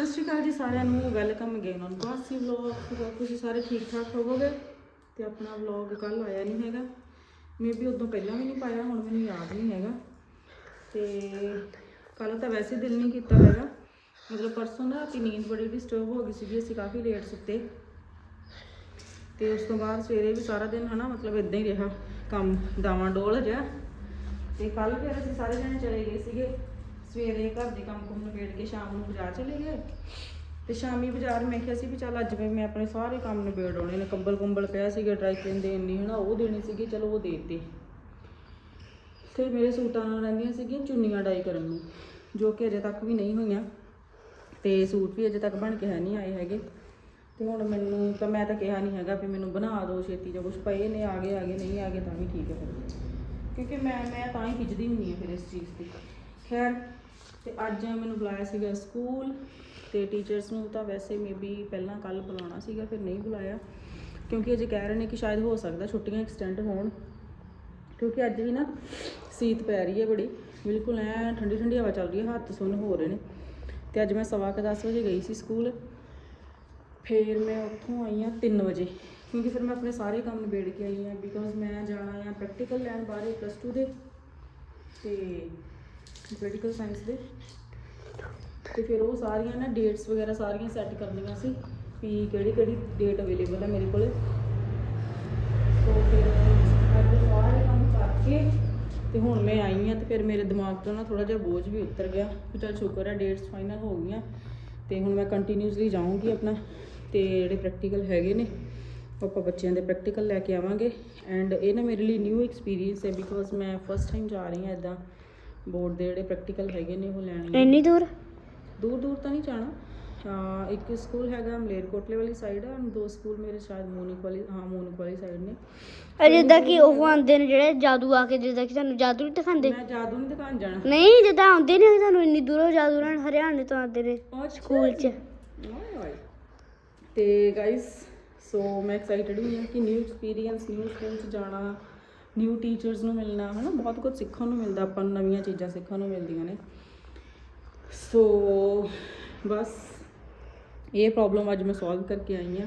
ਸਤਿ ਸ਼੍ਰੀ ਅਕਾਲ ਜੀ ਸਾਰਿਆਂ ਨੂੰ welcome again on Gosi vlog ਤੁਸੀਂ ਸਾਰੇ ਠੀਕ ਠਾਕ ਹੋਵੋਗੇ? ਤੇ ਆਪਣਾ ਵਲੌਗ ਕੱਲ ਆਇਆ ਨਹੀਂ ਹੈਗਾ। ਮੇਬੀ ਉਦੋਂ ਪਹਿਲਾਂ ਵੀ ਨਹੀਂ ਪਾਇਆ, ਹੁਣ ਮੈਨੂੰ ਯਾਦ ਨਹੀਂ ਹੈਗਾ। ਤੇ ਕੱਲ ਤਾਂ ਵੈਸੇ ਦਿਲ ਨਹੀਂ ਕੀਤਾ ਹੈਗਾ। ਮਤਲਬ ਪਰਸੋਂ ਨਾ ਰਾਤੀ ਨੀਂਦ ਬੜੀ ਡਿਸਟਰਬ ਹੋ ਗਈ ਸੀਗੀ, ਅਸੀਂ ਕਾਫੀ ਲੇਟ ਸੁੱਤੇ। ਤੇ ਉਸ ਤੋਂ ਬਾਅਦ ਸਵੇਰੇ ਵੀ ਸਾਰਾ ਦਿਨ ਹਨਾ, ਮਤਲਬ ਇਦਾਂ ਹੀ ਰਿਹਾ ਕੰਮ, ਦਾਵਾਂ ਡੋਲ ਰਿਹਾ ਤੇ ਕੱਲ ਫਿਰ ਅਸੀਂ ਸਾਰੇ ਜਣੇ ਚਲੇ ਗਏ ਸੀਗੇ। ਸਵੇਰੇ ਘਰ ਦੇ ਕੰਮ ਕੁੰਮ ਨਿਬੇੜ ਕੇ ਸ਼ਾਮ ਨੂੰ ਬਾਜ਼ਾਰ ਚਲੇ ਗਏ। ਤੇ ਸ਼ਾਮੀ ਬਾਜ਼ਾਰ ਮੈਂ ਕਿਹਾ ਸੀ ਵੀ ਚੱਲ ਅੱਜ ਵੀ ਮੈਂ ਆਪਣੇ ਸਾਰੇ ਕੰਮ ਨਿਬੇੜ ਆਉਣੇ ਨੇ। ਕੰਬਲ ਕੁੰਬਲ ਪਿਆ ਸੀਗਾ ਡਰਾਈ ਕਲੀਨ ਦੇ ਇੰਨੀ ਹਨਾ, ਉਹ ਦੇਣੀ ਸੀਗੀ, ਚਲੋ ਉਹ ਦੇ ਦਿੱਤੀ। ਫਿਰ ਮੇਰੇ ਸੂਟਾਂ ਨਾਲ ਰਹਿੰਦੀਆਂ ਸੀਗੀਆਂ ਚੁੰਨੀਆਂ ਡਾਈ ਕਰਨ ਨੂੰ, ਜੋ ਕਿ ਅਜੇ ਤੱਕ ਵੀ ਨਹੀਂ ਹੋਈਆਂ। ਤੇ ਸੂਟ ਵੀ ਅਜੇ ਤੱਕ ਬਣ ਕੇ ਹੈ ਨਹੀਂ ਆਏ ਹੈਗੇ। ਤੇ ਹੁਣ ਮੈਨੂੰ ਤਾਂ ਮੈਂ ਤਾਂ ਕਿਹਾ ਨਹੀਂ ਹੈਗਾ ਵੀ ਮੈਨੂੰ ਬਣਾ ਦਿਓ, ਛੇਤੀ ਜਾਂ ਕੁਝ ਪਏ ਨੇ, ਆ ਗਏ ਆ ਗਏ, ਨਹੀਂ ਆ ਗਏ ਤਾਂ ਵੀ ਠੀਕ ਹੈ ਫਿਰ। ਕਿਉਂਕਿ ਮੈਂ ਮੈਂ ਤਾਂ ਹੀ ਖਿੱਚਦੀ ਹੁੰਦੀ ਹਾਂ ਫਿਰ ਇਸ ਚੀਜ਼ ਦੀ ਖੈਰ ਤੇ ਅੱਜ ਮੈਨੂੰ ਬੁਲਾਇਆ ਸੀਗਾ ਸਕੂਲ ਤੇ ਟੀਚਰਸ ਨੂੰ ਤਾਂ ਵੈਸੇ ਮੇਬੀ ਪਹਿਲਾਂ ਕੱਲ ਬੁਲਾਉਣਾ ਸੀਗਾ, ਫਿਰ ਨਹੀਂ ਬੁਲਾਇਆ। ਕਿਉਂਕਿ ਅਜੇ ਕਹਿ ਰਹੇ ਨੇ ਕਿ ਸ਼ਾਇਦ ਹੋ ਸਕਦਾ ਛੁੱਟੀਆਂ ਐਕਸਟੈਂਡ ਹੋਣ। ਕਿਉਂਕਿ ਅੱਜ ਵੀ ਨਾ ਸੀਤ ਪੈ ਰਹੀ ਹੈ ਬੜੀ। ਬਿਲਕੁਲ ਐ ਠੰਡੀ ਠੰਡੀ ਹਵਾ ਚੱਲ ਰਹੀ ਹੈ, ਹੱਥ ਸੁੰਨ ਹੋ ਰਹੇ ਨੇ। ਤੇ ਅੱਜ ਮੈਂ ਸਵਾ ਕੇ ਦਸ ਵਜੇ ਗਈ ਸੀ ਸਕੂਲ। ਫਿਰ ਮੈਂ ਉੱਥੋਂ ਆਈ ਹਾਂ 3 ਵਜੇ। ਕਿਉਂਕਿ ਫਿਰ ਮੈਂ ਆਪਣੇ ਸਾਰੇ ਕੰਮ ਨਿਬੇੜ ਕੇ ਆਈ ਹਾਂ ਬਿਕੋਜ਼ ਮੈਂ ਜਾਣਾ ਆ ਪ੍ਰੈਕਟੀਕਲ ਲੈਣ ਬਾਹਰ ਪਲੱਸ 2 ਦੇ। ਤੇ ਪੋਲੀਟੀਕਲ ਸਾਇੰਸ ਦੇ। ਤੇ ਫਿਰ ਉਹ ਸਾਰੀਆਂ ਨਾ ਡੇਟਸ ਵਗੈਰਾ ਸਾਰੀਆਂ ਸੈੱਟ ਕਰਨੀਆਂ ਸੀ ਵੀ ਕਿਹੜੀ ਕਿਹੜੀ ਡੇਟ ਅਵੇਲੇਬਲ ਹੈ ਮੇਰੇ ਕੋਲੇ। ਸੋ ਫਿਰ ਅੱਜ ਸਾਰੇ ਕੰਮ ਕਰਕੇ ਤੇ ਹੁਣ ਮੈਂ ਆਈ ਹਾਂ ਤੇ ਫਿਰ ਮੇਰੇ ਦਿਮਾਗ ਤੋਂ ਨਾ ਥੋੜਾ ਜਿਹਾ ਬੋਝ ਵੀ ਉਤਰ ਗਿਆ ਵੀ ਚੱਲ ਸ਼ੁਕਰ ਹੈ ਡੇਟਸ ਫਾਈਨਲ ਹੋ ਗਈਆਂ ਤੇ ਹੁਣ ਮੈਂ ਕੰਟੀਨਿਊਸਲੀ ਜਾਊਂਗੀ ਆਪਣਾ। ਤੇ ਜਿਹੜੇ ਪ੍ਰੈਕਟੀਕਲ ਹੈਗੇ ਨੇ ਆਪਾਂ ਬੱਚਿਆਂ ਦੇ ਪ੍ਰੈਕਟੀਕਲ ਲੈ ਕੇ ਆਵਾਂਗੇ। ਐਂਡ ਇਹ ਨਾ ਮੇਰੇ ਲਈ ਨਿਊ ਐਕਸਪੀਰੀਅੰਸ ਹੈ ਬਿਕੋਜ਼ ਮੈਂ ਫਸਟ ਟਾਈਮ ਜਾ ਰਹੀ ਹਾਂ ਇਦਾਂ। ਬੋਰਡ ਦੇ ਜਿਹੜੇ ਪ੍ਰੈਕਟੀਕਲ ਹੈਗੇ ਨੇ ਉਹ ਲੈਣ ਇੰਨੀ ਦੂਰ? ਦੂਰ ਦੂਰ ਤਾਂ ਨਹੀਂ ਜਾਣਾ। ਅਹ ਇੱਕ ਸਕੂਲ ਹੈਗਾ ਮਲੇਰਕੋਟਲੇ ਵਾਲੀ ਸਾਈਡ ਹੈ ਐਂਡ ਦੋ ਸਕੂਲ ਮੇਰੇ ਸ਼ਾਇਦ ਮੋਨਿਕ ਵਾਲੀ ਹਾਂ ਮੋਨਿਕ ਵਾਲੀ ਸਾਈਡ ਨੇ। ਜਿੱਦਾਂ ਕਿ ਉਹ ਆਉਂਦੇ ਨੇ ਜਿਹੜੇ ਜਾਦੂ ਆ ਕੇ ਜਿੱਦਾਂ ਕਿ ਤੁਹਾਨੂੰ ਜਾਦੂ ਨਹੀਂ ਦਿਖਾਉਂਦੇ? ਮੈਂ ਜਾਦੂ ਨਹੀਂ ਦੁਕਾਨ ਜਾਣਾ। ਨਹੀਂ ਜਿੱਦਾਂ ਆਉਂਦੇ ਨੇ ਤੁਹਾਨੂੰ ਇੰਨੀ ਦੂਰੋਂ ਜਾਦੂ ਨਾਲ ਹਰਿਆਣੇ ਤੋਂ ਆਉਂਦੇ ਨੇ ਸਕੂਲ 'ਚ. ਤੇ ਗਾਇਸ ਸੋ ਮੈਂ ਐਕਸਾਈਟਡ ਹਾਂ ਕਿ ਨਿਊ ਐਕਸਪੀਰੀਅੰਸ ਨਿਊ ਸਕੂਲ 'ਚ ਜਾਣਾ। ਨਿਊ ਟੀਚਰਸ ਨੂੰ ਮਿਲਣਾ, ਹਨਾ? ਬਹੁਤ ਕੁਝ ਸਿੱਖਣ ਨੂੰ ਮਿਲਦਾ, ਆਪਾਂ ਨੂੰ ਨਵੀਆਂ ਚੀਜ਼ਾਂ ਸਿੱਖਣ ਨੂੰ ਮਿਲਦੀਆਂ ਨੇ। ਸੋ ਬਸ ਇਹ ਪ੍ਰੋਬਲਮ ਅੱਜ ਮੈਂ ਸੋਲਵ ਕਰਕੇ ਆਈ ਹਾਂ।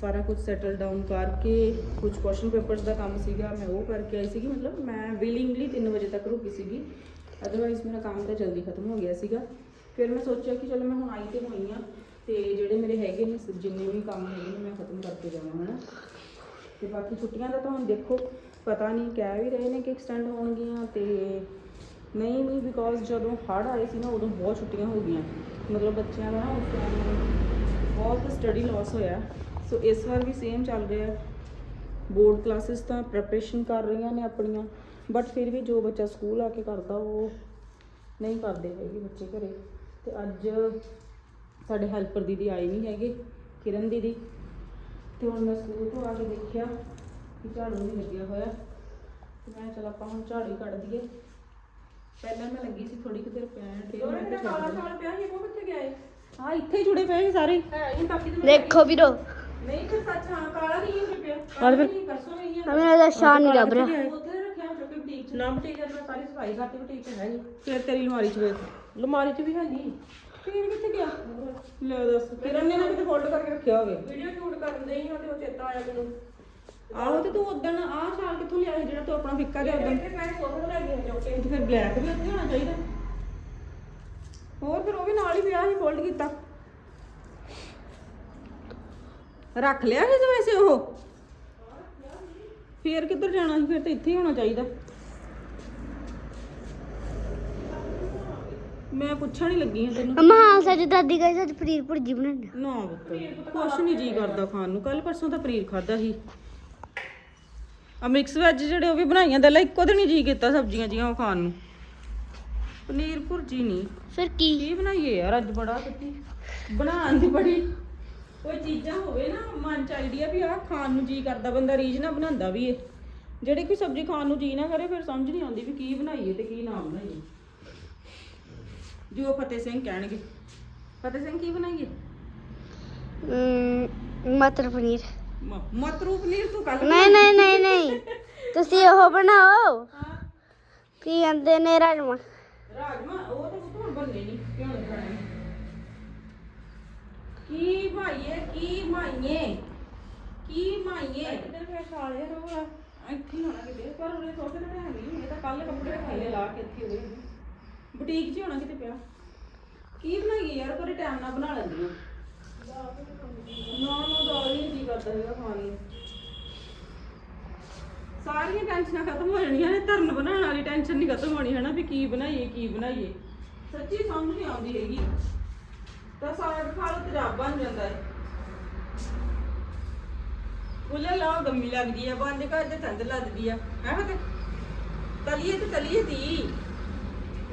ਸਾਰਾ ਕੁਝ ਸੈਟਲ ਡਾਊਨ ਕਰਕੇ ਕੁਝ ਕੁਐਸਚਨ ਪੇਪਰਸ ਦਾ ਕੰਮ ਸੀਗਾ, ਮੈਂ ਉਹ ਕਰਕੇ ਆਈ ਸੀਗੀ। ਮਤਲਬ ਮੈਂ ਵਿਲਿੰਗਲੀ 3 ਵਜੇ ਤੱਕ ਰੁਕੀ ਸੀਗੀ। ਅਦਰਵਾਈਜ਼ ਮੇਰਾ ਕੰਮ ਤਾਂ ਜਲਦੀ ਖਤਮ ਹੋ ਗਿਆ ਸੀਗਾ। ਫਿਰ ਮੈਂ ਸੋਚਿਆ ਕਿ ਚਲੋ ਮੈਂ ਹੁਣ ਆਈ ਤੇ ਹੋਈ ਆ ਤੇ ਜਿਹੜੇ ਮੇਰੇ ਹੈਗੇ ਨੇ, ਜਿੰਨੇ ਵੀ ਕੰਮ ਹੈਗੇ ਨੇ, ਮੈਂ ਖਤਮ ਕਰਕੇ ਜਾਵਾਂ, ਹਨਾ? ਤੇ ਬਾਕੀ ਛੁੱਟੀਆਂ ਦਾ ਤਾਂ ਹੁਣ ਦੇਖੋ ਪਤਾ ਨਹੀਂ ਕਹਿ ਵੀ ਰਹੇ ਨੇ ਕਿ ਐਕਸਟੈਂਡ ਹੋਣਗੀਆਂ ਤੇ ਨਹੀਂ ਵੀ ਬਿਕੋਜ਼ ਜਦੋਂ ਹੜ੍ਹ ਆਏ ਸੀ ਨਾ ਉਦੋਂ ਬਹੁਤ ਛੁੱਟੀਆਂ ਹੋ ਗਈਆਂ। ਮਤਲਬ ਬੱਚਿਆਂ ਦਾ ਉਸ ਟਾਈਮ ਬਹੁਤ ਸਟੱਡੀ ਲਾਸ ਹੋਇਆ। ਸੋ ਇਸ ਵਾਰ ਵੀ ਸੇਮ ਚੱਲ ਰਿਹਾ। ਬੋਰਡ ਕਲਾਸਿਸ ਤਾਂ ਪ੍ਰੈਪਰੇਸ਼ਨ ਕਰ ਰਹੀਆਂ ਨੇ ਆਪਣੀਆਂ। ਬਟ ਫਿਰ ਵੀ ਜੋ ਬੱਚਾ ਸਕੂਲ ਆ ਕੇ ਕਰਦਾ, ਉਹ ਨਹੀਂ ਕਰਦੇ ਹੈਗੇ ਬੱਚੇ ਘਰੇ। ਤੇ ਅੱਜ ਸਾਡੇ ਹੈਲਪਰ ਦੀਦੀ ਆਏ ਨਹੀਂ ਹੈਗੇ, ਕਿਰਨ ਦੀਦੀ। ਤੇ ਹੁਣ ਮੈਂ ਸਕੂਲ ਤੋਂ ਆ ਕੇ ਦੇਖਿਆ। ਕਿ ਝਾੜੂ ਨਹੀਂ ਲੱਗਿਆ ਹੋਇਆ। ਤੇ ਮੈਂ ਚਲ ਆਪਾਂ ਹੁਣ ਝਾੜੂ ਹੀ ਕੱਢ ਦਈਏ। ਪਹਿਲਾਂ ਮੈਂ ਲੱਗੀ ਸੀ ਥੋੜੀ ਕੁ ਦੇਰ ਪੈਣ ਫਿਰ ਮੈਂ ਕਿਹਾ ਛੱਡ ਦਿੰਦੀ। ਪਿਆ ਸੀ ਉਹ ਕਿੱਥੇ ਗਿਆ ਏ? ਹਾਂ ਇੱਥੇ ਹੀ ਜੁੜੇ ਪਏ ਸੀ ਸਾਰੇ। ਹੈ ਇਹ ਬਾਕੀ ਤੇ ਦੇਖੋ ਵੀਰੋ। ਨਹੀਂ ਫਿਰ ਸੱਚ ਹਾਂ ਕਾਲਾ ਨਹੀਂ ਇਹ ਪਿਆ। ਕਾਲਾ ਫਿਰ- ਨਹੀਂ ਪਰਸੋਂ ਨਹੀਂ ਹਮੇ ਦਾ ਸ਼ਾਨ ਨਹੀਂ ਲੱਭ ਰਿਹਾ। ਉੱਥੇ ਰੱਖਿਆ ਜੋ ਕਿ ਬੁਟੀਕ ਚ। ਨਾ ਬੁਟੀਕ ਮੈਂ ਸਾਰੀ ਸਫ਼ਾਈ ਕਰਤੀ ਬੁਟੀਕ ਚ ਹੈ ਨਹੀਂ। ਫਿਰ ਤੇਰੀ ਅਲਮਾਰੀ 'ਚ ਵੇਖ। ਲਮਾਰੀ ਚ ਵੀ ਹੈ ਨਹੀਂ। ਫਿਰ ਕਿੱਥੇ ਗਿਆ? ਲੈ ਦੱਸ ਕਿਰਨ ਨੇ ਨਾ ਕਿਤੇ ਫੋਲਡ ਕਰਕੇ ਰੱਖਿਆ ਹੋਵੇ? ਵੀਡੀਓ ਸ਼ੂਟ ਕਰਨ ਦੇ ਹੀ ਹਾਂ ਤੇ ਉਹ ਚੇਤਾ ਆਇਆ ਮੈਨੂੰ। ਆਹੋ ਤੇ ਤੂੰ ਉਦੋਂ ਆਹ ਸ਼ਾਲ ਕਿੱਥੋਂ ਲਿਆ ਸੀ ਜਿਹੜਾ ਤੂੰ ਆਪਣਾ ਫਿੱਕਾ ਜਿਹਾ ਉਦੋਂ ਮੈਂ ਕੇ ਤੇ ਫਿਰ ਬਲੈਕ ਵੀ ਉੱਥੇ ਹੋਣਾ ਚਾਹੀਦਾ। ਹੋਰ ਫਿਰ ਉਹ ਵੀ ਨਾਲ ਹੀ ਪਿਆ ਸੀ ਫੋਲਡ ਕੀਤਾ। ਰੱਖ ਲਿਆ ਸੀ ਵੈਸੇ ਉਹ? ਫੇਰ ਕਿੱਧਰ ਜਾਣਾ ਸੀ? ਫਿਰ ਤਾਂ ਇੱਥੇ ਹੀ ਹੋਣਾ ਚਾਹੀਦਾ। ਮੈਂ ਪੁੱਛਣ ਹੀ ਲੱਗੀ ਹਾਂ ਤੈਨੂੰ। ਅਮਾ ਹਾਂ ਸੱਚ ਦਾਦੀ ਗਾਇਸ ਅੱਜ ਪਨੀਰ ਭੁਰਜੀ ਬਣਾਉਂਦੇ ਨਾ ਪੁੱਤ ਕੁਛ ਨਹੀਂ ਜੀ ਕਰਦਾ ਖਾਣ ਨੂੰ। ਕੱਲ ਪਰਸੋਂ ਤਾਂ ਪਨੀਰ ਖਾਦਾ ਸੀ। ਆ ਮਿਕਸ ਵੈਜ ਜਿਹੜੇ ਉਹ ਵੀ ਬਣਾਈਆਂ ਦਾ ਇੱਕੋ ਦਿਨ ਹੀ ਜੀ ਕੀਤਾ ਸਬਜ਼ੀਆਂ ਜੀਆਂ ਉਹ ਖਾਣ ਨੂੰ। ਪਨੀਰ ਭੁਰਜੀ ਨਹੀਂ। ਫਿਰ ਕੀ? ਕੀ ਬਣਾਈਏ ਯਾਰ ਅੱਜ ਬੜਾ ਸੱਚੀ ਬਣਾਉਣ ਦੀ ਬੜੀ ਕੋਈ ਚੀਜ਼ਾਂ ਹੋਵੇ ਨਾ ਮਨ ਚ ਆਈਡੀਆ ਵੀ ਆਹ ਖਾਣ ਨੂੰ ਜੀ ਕਰਦਾ ਬੰਦਾ ਰੀਝ ਨਾ ਬਣਾਉਂਦਾ ਵੀ ਏ ਜਿਹੜੀ ਕੋਈ ਸਬਜ਼ੀ ਖਾਣ ਨੂੰ ਜੀ ਨਾ ਕਰੇ ਫਿਰ ਸਮਝ ਨਹੀਂ ਆਉਂਦੀ ਵੀ ਕੀ ਬਣਾਈਏ ਤੇ ਕੀ ਨਾ ਬਣਾਈਏ। ਜੋ ਫਤਿਹ ਸਿੰਘ ਕਹਿਣਗੇ। ਫਤਿਹ ਸਿੰਘ ਕੀ ਬਣਾਈਏ? ਅਮ, ਮਟਰ ਪਨੀਰ। ਮ- ਮਤਰੂ ਪਨੀਰ ਤੂੰ ਕੱਲ ਨਹੀਂ ਨਹੀਂ ਨਹੀਂ ਨਹੀਂ। ਤੁਸੀਂ ਉਹ ਬਣਾਓ। ਕੀ ਕਹਿੰਦੇ ਨੇ ਰਾਜਮਾ? ਰਾਜਮਾ? ਉਹ ਤਾਂ ਹੁਣ ਬੰਨੇ ਨਹੀਂ ਕਿਉਂ ਬਣਾਏ? ਮਾਈਏ ਕੀ ਮਾਈਏ ਕੀ ਮਾਈਏ ਕਿਤੇ ਫੇਰ ਸਾਲੇ ਰੋਗਾ ਇੱਥੇ ਹੋਣਾ ਕਿਤੇ ਪਰ ਉਹਨੇ ਸੋਫੇ ਤੇ ਹੈ ਨਹੀਂ ਇਹ ਤਾਂ ਕੱਲ ਕੱਪੜੇ ਖਾਲੇ ਲਾ ਕੇ ਇੱਥੇ ਹੋਏ ਬੁਟੀਕ 'ਚ ਹੀ ਹੋਣਾ ਕਿਤੇ ਪਿਆ। ਕੀ ਬਣਾਈਏ ਯਾਰ ਪਰ ਟਾਈਮ ਨਾਲ ਬਣਾ ਲੈਂਦੀ ਆ। ਨਾ ਨਾ ਦਾਲ ਹੀ ਨਹੀਂ ਕਰਦਾ ਹੈਗਾ ਖਾਣ ਸਾਰੀਆਂ ਟੈਨਸ਼ਨਾਂ ਖਤਮ ਹੋ ਜਾਣੀਆਂ ਨੇ, ਧਰਨ ਬਣਾਉਣ ਵਾਲੀ ਟੈਨਸ਼ਨ ਨਹੀਂ ਖਤਮ ਹੋਣੀ ਹੈ ਵੀ ਕੀ ਬਣਾਈਏ ਕੀ ਬਣਾਈਏ। ਸੱਚੀ ਸਮਝ ਨਹੀਂ ਆਉਂਦੀ ਹੈਗੀ। ਤਾਂ ਸਾਰਾ ਖਾ ਤੇਜ਼ਾਬ ਬਣ ਜਾਂਦਾ ਹੈ ਉਹਲੇ ਲਾਓ ਗੰਮੀ ਲੱਗਦੀ ਆ, ਬੰਦ ਕਰ ਤੇ ਠੰਡ ਲੱਗਦੀ ਆ। ਹੈ ਫਤੇ ਤਲੀਏ ਤੇ ਤਲੀਏ ਦੀ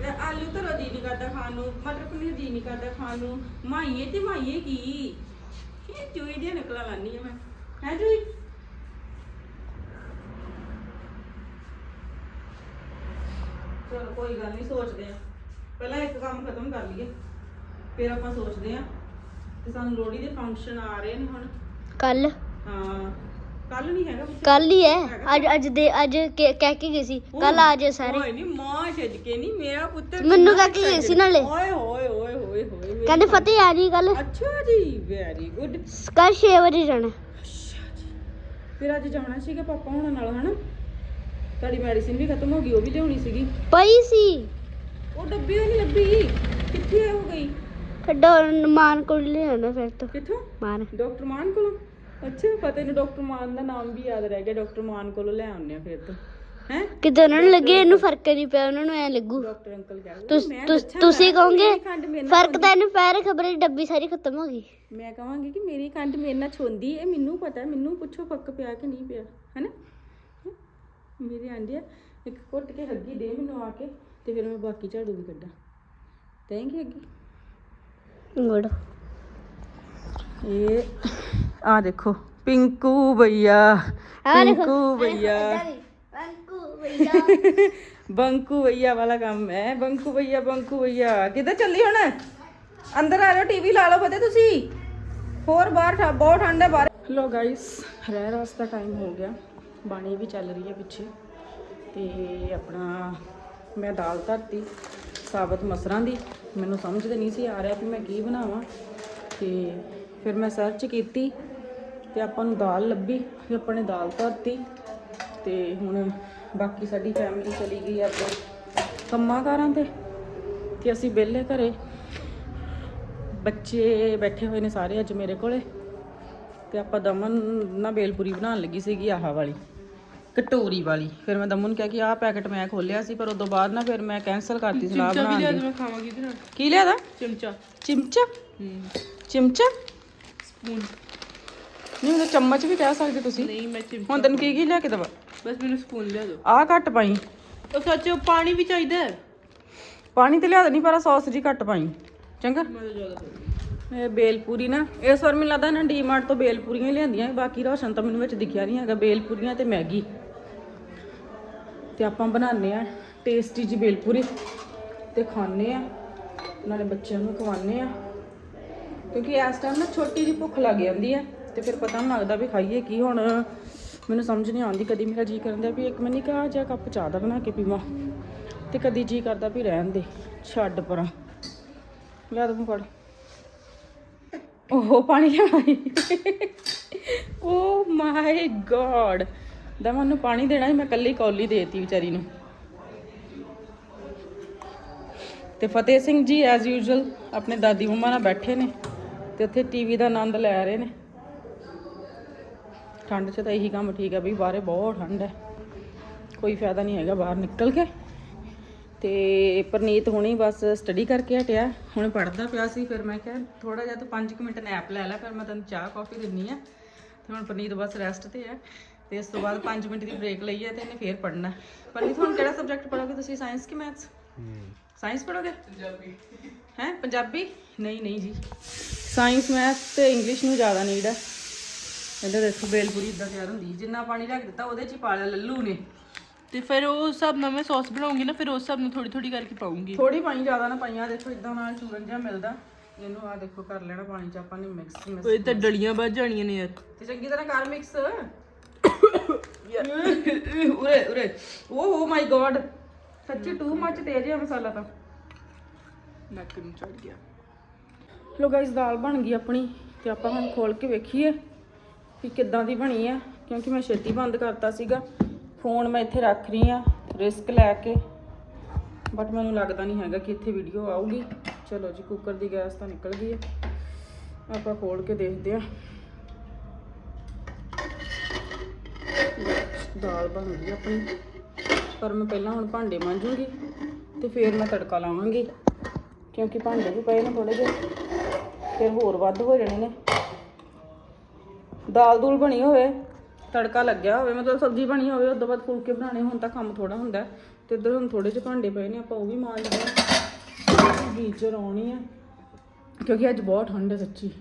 ਇਹ ਆਲੂ ਤਾਂ ਦੀ ਨਹੀਂ ਕਰਦਾ ਖਾਣ ਨੂੰ ਮਟਰ ਪਨੀਰ ਦੀ ਨਹੀਂ ਕਰਦਾ ਖਾਣ ਨੂੰ। ਮਾਈਏ ਤੇ ਮਾਈਏ ਕੀ? ਇਹ ਚੂਈ ਦੀਆਂ ਨਿਕਲਾ ਲਾਨੀ ਆ ਮੈਂ। ਹੈ ਚੂਈ ਚਲੋ ਕੋਈ ਗੱਲ ਨਹੀਂ ਸੋਚਦੇ ਆ। ਪਹਿਲਾਂ ਇੱਕ ਕੰਮ ਖਤਮ ਕਰ ਲਈਏ ਫਿਰ ਆਪਾਂ ਸੋਚਦੇ ਆ। ਤੇ ਸਾਨੂੰ ਲੋਹੜੀ ਦੇ ਫੰਕਸ਼ਨ ਆ ਰਹੇ ਨੇ ਹੁਣ। ਕੱਲ ਹਾਂ। ਕੱਲ ਨਹੀਂ ਹੈਗਾ ਪੁੱਤ। ਕੱਲ ਹੀ ਹੈ। ਅੱਜ ਅੱਜ ਦੇ ਅੱਜ ਕੇ- ਕਹਿ ਕੇ ਗਈ ਸੀ। ਕੱਲ ਆ ਜਾਓ ਸਾਰੇ। ਓਏ ਨਹੀਂ ਮਾਂ ਛੱਡ ਕੇ ਨਹੀਂ ਮੇਰਾ ਪੁੱਤਰ ਮੈਨੂੰ ਕਹਿ ਕੇ ਗਏ ਸੀ। ਨਾਲੇ। ਓਏ ਹੋਏ ਹੋਏ ਹੋਏ ਹੋਏ ਮੇਰੀ ਕਹਿੰਦੇ ਫਤਿਹ ਆ ਜੀ ਕੱਲ ਅੱਛਾ ਜੀ ਵੈਰੀ ਗੁੱਡ ਕੱਲ 6 ਵਜੇ ਜਾਣਾ। ਫਿਰ ਅੱਜ ਜਾਣਾ ਸੀਗਾ ਪਾਪਾ ਹੁਣਾਂ ਨਾਲ ਹਨਾ? ਤੁਹਾਡੀ ਮੈਡੀਸਿਨ ਵੀ ਖਤਮ ਹੋ ਗਈ ਉਹ ਵੀ ਲਿਆਉਣੀ ਸੀਗੀ। ਪਈ ਸੀ। ਉਹ ਡੱਬੀ ਉਹ ਨਹੀਂ ਲੱਭੀ। ਕਿੱਥੇ ਹੋ ਗਈ? ਫਿਰ ਮਾਨ ਕੋਲ ਲਿਆਣਾ ਫਿਰ ਤੋਂ। ਕਿੱਥੋਂ? ਮਾਨ। ਡਾਕਟਰ ਮਾਨ ਕੋਲੋਂ? ਅੱਛਾ ਪਤਾ ਨਹੀਂ ਡਾਕਟਰ ਮਾਨ ਦਾ ਨਾਮ ਵੀ ਯਾਦ ਰਹਿ ਗਿਆ ਡਾਕਟਰ ਮਾਨ ਕੋਲੋਂ ਲੈ ਆਉਂਦੇ ਆ ਫਿਰ ਤੋਂ। ਹੈ? ਕਿਤੇ ਉਹਨਾਂ ਨੂੰ ਲੱਗੇ? ਇਹਨੂੰ ਫ਼ਰਕ ਨਹੀਂ ਪਿਆ ਉਹਨਾਂ ਨੂੰ ਐ ਲੱਗੂ। ਡਾਕਟਰ ਅੰਕਲ ਕਹਿੰਦੇ ਤੁਸ- ਨਾ, ਕਹੋਗੇ ਫ਼ਰਕ ਤਾਂ ਇਹਨੂੰ ਪੈ ਰਿਹਾ ਖਬਰ ਡੱਬੀ ਸਾਰੀ ਖਤਮ ਹੋ ਗਈ। ਮੈਂ ਕਹਾਂਗੀ ਕਿ ਮੇਰੀ ਖੰਡ ਮੇਰੇ ਨਾਲ ਛੋਂਦੀ ਹੈ ਮੈਨੂੰ ਪਤਾ ਮੈਨੂੰ ਪੁੱਛੋ ਫ਼ਰਕ ਪਿਆ ਕਿ ਨਹੀਂ ਪਿਆ ਹੈਨਾ? ਮੇਰੇ ਆਂਡਿਆ ਇੱਕ ਘੁੱਟ ਕੇ ਹੱਗੀ ਦੇ ਮੈਨੂੰ ਆ ਕੇ ਤੇ ਫਿਰ ਮੈਂ ਬਾਕੀ ਝਾੜੂ ਵੀ ਕੱਢਾਂ। ਦੇਂਗੀ ਅੱਗੇ। ਗੁੜ ਇਹ ਆ ਦੇਖੋ ਪਿੰਕੂ ਭਈਆ ਪਿੰਕੂ ਭਈਆ। ਬੰਕੂ ਭਈਆ। ਬੰਕੂ ਭਈਆ ਵਾਲਾ ਕੰਮ ਹੈ। ਬੰਕੂ ਭਈਆ ਬੰਕੂ ਭਈਆ। ਕਿੱਧਰ ਚੱਲੀ ਹੁਣ? ਅੰਦਰ ਆ ਜਾਓ ਟੀਵੀ ਲਾ ਲਓ ਫਤੇ ਤੁਸੀਂ। ਹੋਰ ਬਾਹਰ ਠਾ- ਬਹੁਤ ਠੰਡ ਹੈ ਬਾਹਰ। ਲੋ ਗਾਇਸ ਰਹਿ ਰਾਸ ਦਾ ਟਾਈਮ ਹੋ ਗਿਆ। ਬਾਣੀ ਵੀ ਚੱਲ ਰਹੀ ਹੈ ਪਿੱਛੇ। ਤੇ ਆਪਣਾ ਮੈਂ ਦਾਲ ਧਰਤੀ ਸਾਬਤ ਮਸਰਾਂ ਦੀ। ਮੈਨੂੰ ਸਮਝ ਤੇ ਨਹੀਂ ਸੀ ਆ ਰਿਹਾ ਵੀ ਮੈਂ ਕੀ ਬਣਾਵਾਂ। ਤੇ ਫਿਰ ਮੈਂ ਸਰਚ ਕੀਤੀ ਤੇ ਆਪਾਂ ਨੂੰ ਦਾਲ ਲੱਭੀ ਫਿਰ ਆਪਾਂ ਨੇ ਦਾਲ ਧਰਤੀ ਤੇ ਹੁਣ ਬਾਕੀ ਸਾਡੀ ਫੈਮਿਲੀ ਚਲੀ ਗਈ ਅੱਜ ਕੰਮਾਂ ਕਾਰਾਂ ਤੇ ਤੇ ਅਸੀਂ ਵਿਹਲੇ ਘਰੇ। ਬੱਚੇ ਬੈਠੇ ਹੋਏ ਨੇ ਸਾਰੇ ਅੱਜ ਮੇਰੇ ਕੋਲੇ ਤੇ ਆਪਾਂ ਦਮਨ ਨਾ ਬੇਲਪੂਰੀ ਬਣਾਉਣ ਲੱਗੀ ਸੀਗੀ ਆਹ ਵਾਲੀ ਕਟੋਰੀ ਵਾਲੀ। ਫਿਰ ਮੈਂ ਦਮਨ ਕਿਹਾ ਕਿ ਆਹ ਪੈਕਟ ਮੈਂ ਖੋਲਿਆ ਸੀ ਪਰ ਉਦੋਂ ਬਾਅਦ ਨਾ ਫਿਰ ਮੈਂ ਕੈਨਸਲ ਕਰਤੀ ਸਲਾਹ ਬਣਾਉਣ ਦੀ। ਮੈਂ ਖਾਵਾਂਗੀ ਇਹਦੇ ਨਾਲ? ਕੀ ਲਿਆਦਾ ਚਮਚਾ। ਚਿਮਚਾ? ਹੂੰ। ਚਿਮਚਾ? ਸਪੂਨ ਨਹੀਂ ਉਹ ਚਮਚ ਵੀ ਕਹਿ ਸਕਦੇ ਤੁਸੀਂ। ਨਹੀਂ ਮੈਂ ਚਮਚਾ ਹੁਣ ਤੈਨੂੰ ਕੀ ਕੀ ਲਿਆ ਕੇ ਦਵਾ? ਬਸ ਮੈਨੂੰ ਸਪੂਨ ਲਿਆ ਦਿਓ। ਆਹ ਘੱਟ ਪਾਈ। ਉਹ ਸੱਚ ਉਹ ਪਾਣੀ ਵੀ ਚਾਹੀਦਾ ਹੈ। ਪਾਣੀ ਤੇ ਲਿਆ ਨਹੀਂ ਪਰ ਸੌਸ ਜੀ ਘੱਟ ਪਾਈ। ਚੰਗਾ। ਮੈਂ ਤਾਂ ਜ਼ਿਆਦਾ ਇਹ ਬੇਲਪੂਰੀ ਨਾ ਇਸ ਵਾਰ ਮੈਨੂੰ ਲੱਗਦਾ ਨਾ ਡੀਮਾਰਟ ਤੋਂ ਬੇਲਪੂਰੀਆਂ ਹੀ ਲਿਆਂਦੀਆਂ ਬਾਕੀ ਰਾਸ਼ਨ ਤਾਂ ਮੈਨੂੰ ਵਿੱਚ ਦਿਖਿਆ ਨਹੀਂ ਹੈਗਾ ਬੇਲਪੂਰੀਆਂ ਤੇ ਮੈਗੀ। ਤੇ ਆਪਾਂ ਬਣਾਉਂਦੇ ਆ ਟੇਸਟੀ ਜੀ ਬੇਲਪੂਰੀ ਤੇ ਖਾਣੇ ਆ ਨਾਲੇ ਬੱਚਿਆਂ ਨੂੰ ਖਵਾਉਂਦੇ ਆ ਕਿਉਂਕਿ ਇਸ ਟਾਈਮ ਨਾ ਛੋਟੀ ਜੀ ਭੁੱਖ ਲੱਗ ਜਾਂਦੀ ਹੈ ਤੇ ਫਿਰ ਪਤਾ ਨਹੀਂ ਲੱਗਦਾ ਵੀ ਖਾਈਏ ਕੀ। ਹੁਣ ਮੈਨੂੰ ਸਮਝ ਨਹੀਂ ਆਉਂਦੀ ਕਦੀ ਮੇਰਾ ਜੀ ਕਰਦਾ ਵੀ ਇੱਕ ਮੈਂ ਨਿੱਕਾ ਜਿਹਾ ਕੱਪ ਚਾਹ ਦਾ ਬਣਾ ਕੇ ਪੀਵਾਂ। ਤੇ ਕਦੀ ਜੀ ਕਰਦਾ ਵੀ ਰਹਿਣ ਦੇ, ਛੱਡ ਪਰਾਂ। ਲੈ ਦੂੰ ਫੜ। ਉਹ ਪਾਣੀ ਲਿਆਈ। ਓ ਮਾਈ ਗॉड ਦਮਨ ਨੂੰ ਪਾਣੀ ਦੇਣਾ ਸੀ, ਮੈਂ ਕੱਲੀ ਕੌਲੀ ਦੇਤੀ ਵਿਚਾਰੀ ਨੂੰ। ਤੇ ਫਤਿਹ ਸਿੰਘ ਜੀ ਐਜ਼ ਯੂਜੂਅਲ ਆਪਣੇ ਦਾਦੀ ਮੰਮਾ ਨਾਲ ਬੈਠੇ ਨੇ। ਤੇ ਉੱਥੇ ਟੀਵੀ ਦਾ ਆਨੰਦ ਲੈ ਰਹੇ ਨੇ। ਠੰਡ 'ਚ ਤਾਂ ਇਹੀ ਕੰਮ ਠੀਕ ਹੈ ਵੀ ਬਾਹਰੇ ਬਹੁਤ ਠੰਡ ਹੈ। ਕੋਈ ਫਾਇਦਾ ਨਹੀਂ ਹੈਗਾ ਬਾਹਰ ਨਿਕਲ ਕੇ। ਤੇ ਪਰਨੀਤ ਹੁਣੀ ਬਸ ਸਟੱਡੀ ਕਰਕੇ ਹਟਿਆ। ਹੁਣ ਪੜਦਾ ਪਿਆ ਸੀ, ਫਿਰ ਮੈਂ ਕਿਹਾ ਥੋੜਾ ਜਿਹਾ ਤੂੰ 5 ਮਿੰਟ ਨੈਪ ਲੈ ਲੈ, ਫਿਰ ਮੈਂ ਤੈਨੂੰ ਚਾਹ ਕਾਫੀ ਦਿੰਨੀ ਆ ਤੇ ਹੁਣ ਪਰਨੀਤ ਬਸ ਰੈਸਟ ਤੇ ਆ ਤੇ ਇਸ ਤੋਂ ਬਾਅਦ 5 ਮਿੰਟ ਦੀ ਬ੍ਰੇਕ ਲਈ ਹੈ ਤੇ ਇਹਨੇ ਫੇਰ ਪੜਨਾ ਪਰਨੀਤ, ਹੁਣ ਕਿਹੜਾ ਸਬਜੈਕਟ ਪੜੋਗੇ ਤੁਸੀਂ ਸਾਇੰਸ ਕਿ ਮੈਥਸ ਸਾਇੰਸ ਪੜੋਗੇ ਪੰਜਾਬੀ। ਹੈ? ਪੰਜਾਬੀ? ਨਹੀਂ ਨਹੀਂ ਜੀ। ਸਾਇੰਸ ਮੈਥ ਤੇ ਇੰਗਲਿਸ਼ ਨੂੰ ਜ਼ਿਆਦਾ ਨੀਡ ਹੈ ਇਹਦੇ ਦੇਖੋ ਬੇਲਪੂਰੀ ਇਦਾਂ ਤਿਆਰ ਹੁੰਦੀ ਜਿੰਨਾ ਪਾਣੀ ਰੱਖ ਦਿੱਤਾ ਉਹਦੇ ਚ ਹੀ ਪਾ ਲਿਆ ਲੱਲੂ ਨੇ। ਤੇ ਫਿਰ ਉਹ ਹਿਸਾਬ ਨਾਲ ਮੈਂ ਸੌਸ ਬਣਾਉਂਗੀ ਨਾ ਫਿਰ ਉਸ ਹਿਸਾਬ ਨਾਲ ਥੋੜੀ ਥੋੜੀ ਕਰਕੇ ਪਾਉਂਗੀ। ਥੋੜੀ ਪਾਣੀ ਜ਼ਿਆਦਾ ਨਾ ਪਾਈਆਂ ਦੇਖੋ ਇਦਾਂ ਨਾਲ ਚੂਰਨ ਜਿਹਾ ਮਿਲਦਾ। ਇਹਨੂੰ ਆ ਦੇਖੋ ਕਰ ਲੈਣਾ ਪਾਣੀ ਚ ਆਪਾਂ ਨੇ ਮਿਕਸ ਓਏ ਤਾਂ ਡਲੀਆਂ ਵੱਜ ਜਾਣੀਆਂ ਨੇ ਯਾਰ। ਤੇ ਚੰਗੀ ਤਰ੍ਹਾਂ ਕਰ ਮਿਕਸ ਉਰੇ ਉਰੇ। ਓ ਹੋ ਮਾਈ ਗॉड ਸੱਚੀ ਟੂ ਮੱਚ ਤੇਜ਼ ਹੈ ਮਸਾਲਾ ਤਾਂ। ਨੱਕ ਨੂੰ ਚੜ ਗਿਆ? ਲੋ ਗਾਇਸ ਦਾਲ ਬਣ ਗਈ ਆਪਣੀ ਤੇ ਆਪਾਂ ਹੁਣ ਖੋਲ ਕੇ ਵੇਖੀਏ ਕਿ ਕਿੱਦਾਂ ਦੀ ਬਣੀ ਆ ਕਿਉਂਕਿ ਮੈਂ ਛੇਤੀ ਬੰਦ ਕਰਤਾ ਸੀਗਾ। ਫੋਨ ਮੈਂ ਇੱਥੇ ਰੱਖ ਰਹੀ ਆ ਰਿਸਕ ਲੈ ਕੇ। ਬਟ ਮੈਨੂੰ ਲੱਗਦਾ ਨਹੀਂ ਹੈਗਾ ਕਿ ਇੱਥੇ ਵੀਡੀਓ ਆਊਗੀ। ਚਲੋ ਜੀ ਕੁੱਕਰ ਦੀ ਗੈਸ ਤਾਂ ਨਿਕਲ ਗਈ ਹੈ ਆਪਾਂ ਖੋਲ ਕੇ ਦੇਖਦੇ ਆ। ਦਾਲ ਬਣ ਗਈ ਆਪਣੀ। ਪਰ ਮੈਂ ਪਹਿਲਾਂ ਹੁਣ ਭਾਂਡੇ ਮਾਂਜੂਗੀ ਤੇ ਫਿਰ ਮੈਂ ਤੜਕਾ ਲਾਵਾਂਗੀ। ਕਿਉਂਕਿ ਭਾਂਡੇ ਵੀ ਪਏ ਨੇ ਥੋੜੇ ਜਿਹੇ, ਫਿਰ ਹੋਰ ਵੱਧ ਹੋ ਜਾਣੇ ਨੇ। ਦਾਲ ਦੂਲ ਬਣੀ ਹੋਵੇ, ਤੜਕਾ ਲੱਗਿਆ ਹੋਵੇ, ਮਤਲਬ ਸਬਜ਼ੀ ਬਣੀ ਹੋਵੇ, ਉਸ ਤੋਂ ਬਾਅਦ ਫੁਲਕੇ ਬਣਾਉਣੇ, ਹੁਣ ਤਾਂ ਕੰਮ ਥੋੜਾ ਹੁੰਦਾ ਹੈ। ਤੇ ਇੱਧਰ ਹੁਣ ਥੋੜੇ ਜਿਹੇ ਭਾਂਡੇ ਪਏ ਨੇ, ਆਪਾਂ ਉਹ ਵੀ ਮਾਂਜਦੇ ਹਾਂ ਗੀਜ਼ਰ ਆਉਣੀ ਆ ਕਿਉਂਕਿ ਅੱਜ ਬਹੁਤ ਠੰਡ ਹੈ ਸੱਚੀ।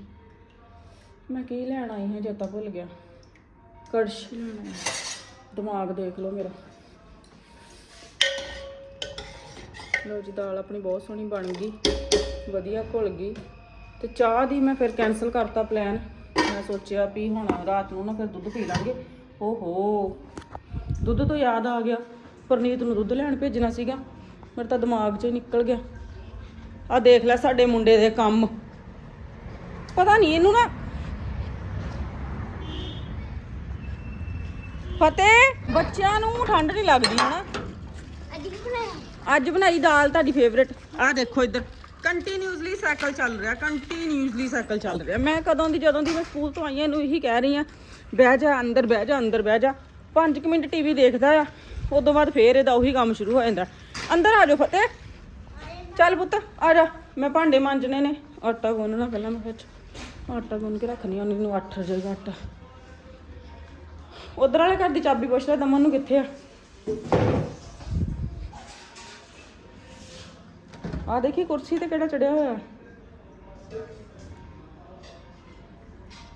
ਮੈਂ ਕੀ ਲੈਣ ਆਈ ਹਾਂ ਚੇਤਾ ਭੁੱਲ ਗਿਆ। ਕੜਛੀ ਲੈਣ ਆਈ ਦਿਮਾਗ ਦੇਖ ਲਓ ਮੇਰਾ। ਲੋ ਜੀ, ਦਾਲ ਆਪਣੀ ਬਹੁਤ ਸੋਹਣੀ ਬਣ ਗਈ, ਵਧੀਆ ਘੁਲ ਗਈ। ਤੇ ਚਾਹ ਦੀ ਮੈਂ ਫਿਰ ਕੈਨਸਲ ਕਰਤਾ ਪਲਾਨ ਮੈਂ ਸੋਚਿਆ ਵੀ ਹੁਣ ਰਾਤ ਨੂੰ ਨਾ ਫਿਰ ਦੁੱਧ ਪੀ ਲਾਂਗੇ। ਓਹੋ, ਦੁੱਧ ਤੋਂ ਯਾਦ ਆ ਗਿਆ। ਪਰਨੀਤ ਨੂੰ ਦੁੱਧ ਲੈਣ ਭੇਜਣਾ ਸੀਗਾ। ਮੇਰੇ ਤਾਂ ਦਿਮਾਗ 'ਚੋਂ ਹੀ ਨਿਕਲ ਗਿਆ। ਆ ਦੇਖ ਲੈ ਸਾਡੇ ਮੁੰਡੇ ਦੇ ਕੰਮ। ਪਤਾ ਨਹੀਂ ਇਹਨੂੰ ਨਾ ਫਤਿਹ, ਬੱਚਿਆਂ ਨੂੰ ਠੰਡ ਨਹੀਂ ਲੱਗਦੀ, ਹਨਾ? ਅੱਜ ਅੱਜ ਬਣਾਈ ਦਾਲ ਤੁਹਾਡੀ ਫੇਵਰੇਟ ਆਹ ਦੇਖੋ ਇੱਧਰ ਕੰਟੀਨਿਊਸਲੀ ਸਾਈਕਲ ਚੱਲ ਰਿਹਾ ਕੰਟੀਨਿਊਸਲੀ ਸਾਈਕਲ ਚੱਲ ਰਿਹਾ। ਮੈਂ ਕਦੋਂ ਦੀ, ਜਦੋਂ ਦੀ ਮੈਂ ਸਕੂਲ ਤੋਂ ਆਈ ਹਾਂ, ਇਹਨੂੰ ਇਹੀ ਕਹਿ ਰਹੀ ਹਾਂ, ਬਹਿ ਜਾ ਅੰਦਰ, ਬਹਿ ਜਾ ਅੰਦਰ, ਬਹਿ ਜਾ। 5 ਮਿੰਟ ਟੀਵੀ ਦੇਖਦਾ ਆ, ਉਦੋਂ ਬਾਅਦ ਫੇਰ ਇਹਦਾ ਉਹੀ ਕੰਮ ਸ਼ੁਰੂ ਹੋ ਜਾਂਦਾ। ਅੰਦਰ ਆ ਜਾਓ ਫਤਿਹ। ਚੱਲ ਪੁੱਤ, ਆ ਜਾ। ਮੈਂ ਭਾਂਡੇ ਮਾਂਜਣੇ ਨੇ। ਆਟਾ ਗੁੰਨਣਾ ਪਹਿਲਾਂ ਮੈਂ ਵਿੱਚ। ਆਟਾ ਗੁੰਨ ਕੇ ਰੱਖਣੀ ਆ, ਉਹਨੂੰ 8 ਵਜੇਗਾ ਆਟਾ। ਉਧਰ ਵਾਲੇ ਘਰ ਦੀ ਚਾਬੀ ਪੁੱਛਦਾ, ਦਮਨ ਨੂੰ ਕਿੱਥੇ ਆ? ਆ ਦੇਖੀ ਕੁਰਸੀ ਤੇ ਕਿਹੜਾ ਚੜਿਆ ਹੋਇਆ?